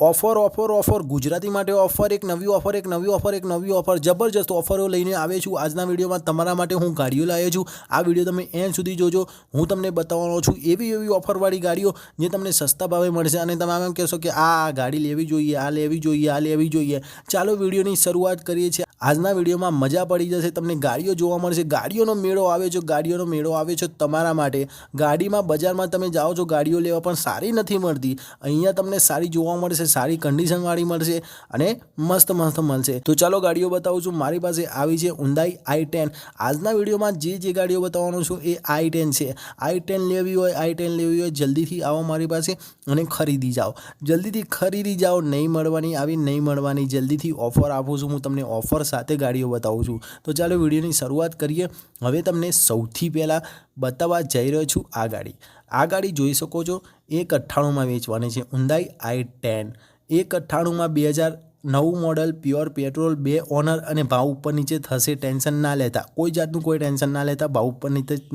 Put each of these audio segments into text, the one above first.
Offer offer offer Gujarati માટે offer એક નવી ઓફર એક નવી ઓફર એક નવી ઓફર જબરજસ્ત ઓફરો લઈને આવે છું. આજના વિડીયોમાં તમારા માટે હું ગાડીઓ લાવ્યો છું. આ વીડિયો તમે એન્ડ સુધી જોજો. હું તમને બતાવવાનો છું એવી એવી ઓફરવાળી ગાડીઓ જે તમને સસ્તા ભાવે મળશે. અને તમે એમ કહેશો કે આ ગાડી લેવી જોઈએ, આ લેવી જોઈએ, આ લેવી જોઈએ. ચાલો વિડીયોની શરૂઆત કરીએ છીએ. આજના વિડીયોમાં મજા પડી જશે, તમને ગાડીઓ જોવા મળશે. ગાડીઓનો મેળો આવે છે, ગાડીઓનો મેળો આવે છે તમારા માટે. ગાડીમાં બજારમાં તમે જાઓ છો, ગાડીઓ લેવા પણ સારી નથી મળતી. અહીંયા તમને સારી જોવા મળશે, સારી કન્ડિશનવાળી મળશે અને મસ્ત મસ્ત મળશે. તો ચાલો ગાડીઓ બતાવું છું. મારી પાસે આવી છે ઊંડાઈ આઈ ટેન આજના વિડીયોમાં જે જે ગાડીઓ બતાવવાનો છું એ આઈ ટેન છે. આઈ ટેન લેવી હોય આઈ ટેન લેવી હોય, જલ્દીથી આવો મારી પાસે અને ખરીદી જાઓ. જલ્દીથી ખરીદી જાઓ. નહીં મળવાની આવી, નહીં મળવાની. જલ્દીથી ઓફર આપું છું. હું તમને ઓફર સાથે ગાડીઓ બતાવું છું. તો ચાલો વિડીયોની શરૂઆત કરીએ. હવે તમને સૌથી પહેલાં બતાવવા જઈ રહ્યો છું આ ગાડી. આ ગાડી જોઈ શકો છો, એક અઠ્ઠાણુંમાં વેચવાની છે. ઉંદાઈ આઈ ટેન એક અઠ્ઠાણુંમાં બે હજાર નવું મોડલ પ્યોર પેટ્રોલ બે ઓનર અને ભાવ ઉપર નીચે થશે, ટેન્શન ના લેતા. કોઈ જાતનું કોઈ ટેન્શન ના લેતા, ભાવ ઉપર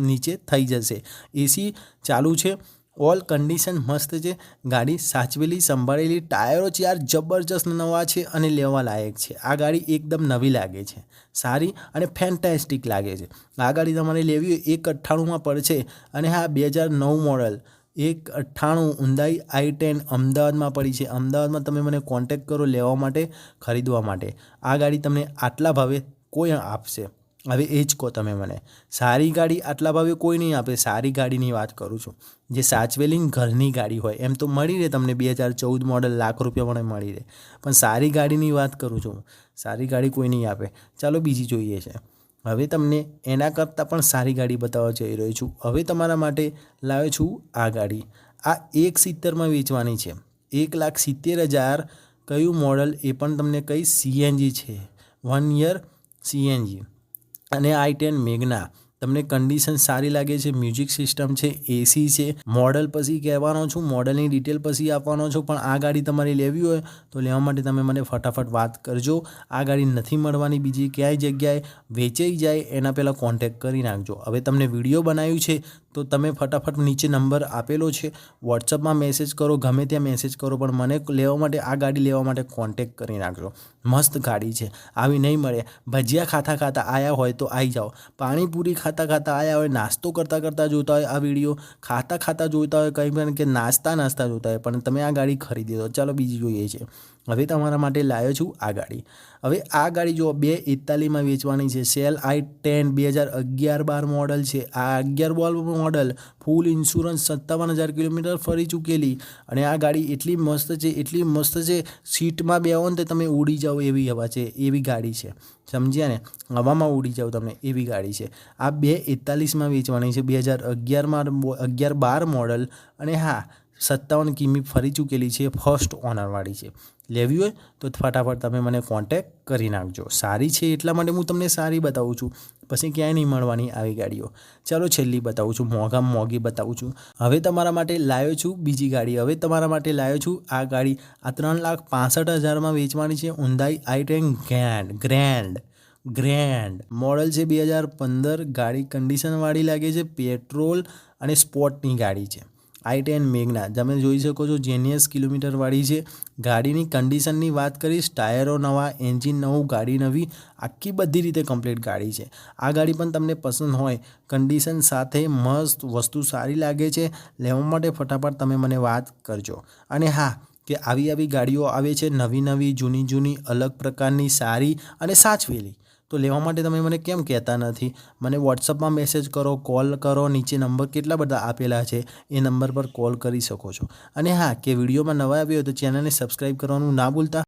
નીચે થઈ જશે. એસી ચાલુ છે. ઓલ કન્ડિશન મસ્ત છે. ગાડી સાચવેલી, સંભાળેલી, ટાયરો ચાર જબરજસ્ત નવા છે અને લેવા લાયક છે. આ ગાડી એકદમ નવી લાગે છે. સારી અને ફેન્ટાસ્ટિક લાગે છે. આ ગાડી તમારે લેવી હોય એક અઠ્ઠાણુંમાં પડશે અને હા, બે હજાર નવ મોડલ એક અઠ્ઠાણું ઊંડાઈ આઈ ટેન અમદાવાદમાં પડી છે. અમદાવાદમાં તમે મને કોન્ટેક કરો લેવા માટે, ખરીદવા માટે. આ ગાડી તમને આટલા ભાવે કોઈ આપશે. હવે એ જ કહો તમે મને. સારી ગાડી આટલા ભાવે કોઈ નહીં આપે. સારી ગાડીની વાત કરું છું. જે સાચવેલી ઘરની ગાડી હોય, એમ તો મળી રહે તમને બે હજાર ચૌદ મોડલ લાખ રૂપિયા પણ મળી રહે. પણ સારી ગાડીની વાત કરું છું. સારી ગાડી કોઈ નહીં આપે. ચાલો બીજી જોઈએ છે. હવે તમને એના કરતાં પણ સારી ગાડી બતાવવા જઈ રહ્યો છું. હવે તમારા માટે લાવ્યો છું આ ગાડી. આ એક સિત્તેરમાં વેચવાની છે. એક લાખ સિત્તેર હજાર કયું મોડલ એ પણ તમને કઈ સીએનજી છે? વન યર સીએનજી અને આઈ ટેન મેઘના. તમને કન્ડિશન સારી લાગે છે મ્યુઝિક સિસ્ટમ છે એસી છે મોડલ પછી કહેવાનો છું મોડલની ડિટેલ પછી આપવાનો છું, પણ આ ગાડી તમારે લેવી હોય તો લેવા માટે તમે મને ફટાફટ વાત કરજો. આ ગાડી નથી મળવાની બીજી ક્યાંય જગ્યાએ, વેચાઈ જાય, એના પહેલાં કોન્ટેક કરી નાખજો. હવે તમને વીડિયો બનાવ્યું છે તો તમે ફટાફટ નીચે નંબર આપેલો છે. વોટ્સઅપમાં મેસેજ કરો, ગમે ત્યાં મેસેજ કરો, પણ મને લેવા માટે, આ ગાડી લેવા માટે કોન્ટેક કરી નાખજો. મસ્ત ગાડી છે. આવી નહીં મળે. ભજીયા ખાતા ખાતા આવ્યા હોય તો આવી જાઓ. પાણીપુરી ખાતા ખાતા આવ્યા હોય, નાસ્તો કરતાં કરતાં જોતા હોય આ વીડિયો, ખાતા ખાતા જોતા હોય, કંઈ પણ કે નાસ્તા નાસ્તા જોતા હોય, પણ તમે આ ગાડી ખરીદી દો ચાલો, બીજી જોઈએ છે. હવે તમારા માટે લાવ્યો છું આ ગાડી. હવે આ ગાડી જો બે એકતાલીસમાં વેચવાની છે, સેલ આઈ ટેન બે હજાર અગિયાર બાર મોડલ છે. આ અગિયાર બોલ મોડલ ફૂલ ઇન્સ્યોરન્સ સત્તાવન હજાર કિલોમીટર ફરી ચૂકેલી અને આ ગાડી એટલી મસ્ત છે, એટલી મસ્ત છે, સીટમાં બેહો ને તમે ઉડી જાઓ એવી હવા છે, એવી ગાડી છે. સમજ્યા ને? હવામાં ઉડી જાઓ તમે એવી ગાડી છે. આ બે એકતાલીસમાં વેચવાની છે, બે હજાર અગિયારમાં અગિયાર બાર મોડલ અને હા સત્તાવન કિમી ફરી ચૂકેલી છે ફર્સ્ટ ઓનરવાળી છે. લેવી હોય તો ફટાફટ તમે મને કોન્ટેક કરી નાખજો. સારી છે એટલા માટે હું તમને સારી બતાવું છું. પછી ક્યાંય નહીં મળવાની આવી ગાડીઓ. ચાલો છેલ્લી બતાવું છું મોંઘામાં મોંઘી બતાવું છું. હવે તમારા માટે લાવ્યો છું બીજી ગાડી. હવે તમારા માટે લાવ્યો છું આ ગાડી. આ ત્રણ લાખ પાસઠ હજારમાં વેચવાની છે Hyundai I ten grand grand grand. Model છે બે હજાર પંદર. ગાડી કન્ડિશનવાળી લાગે છે પેટ્રોલ અને સ્પોર્ટની ગાડી છે. આઈ ટેન મેઘના તમે જોઈ શકો છો જેનિયસ કિલોમીટરવાળી છે. ગાડીની કન્ડિશનની વાત કરીશ, ટાયરો નવા એન્જિન નવું, ગાડી નવી, આખી બધી રીતે કમ્પ્લીટ ગાડી છે. આ ગાડી પણ તમને પસંદ હોય. કન્ડિશન સાથે મસ્ત, વસ્તુ સારી લાગે છે. લેવા માટે ફટાફટ તમે મને વાત કરજો. અને હા, કે આવી આવી ગાડીઓ આવે છે, નવી નવી, જૂની જૂની, અલગ પ્રકારની સારી અને સાચવેલી. તો લેવા માટે તમે મને કેમ કહેતા નથી? મને વોટ્સઅપમાં મેસેજ કરો કોલ કરો, નીચે નંબર કેટલા બધા આપેલા છે, એ નંબર પર કોલ કરી શકો છો. અને હા, કે વિડીયોમાં નવા આવ્યો તો ચેનલને સબસ્ક્રાઈબ કરવાનું ના ભૂલતા.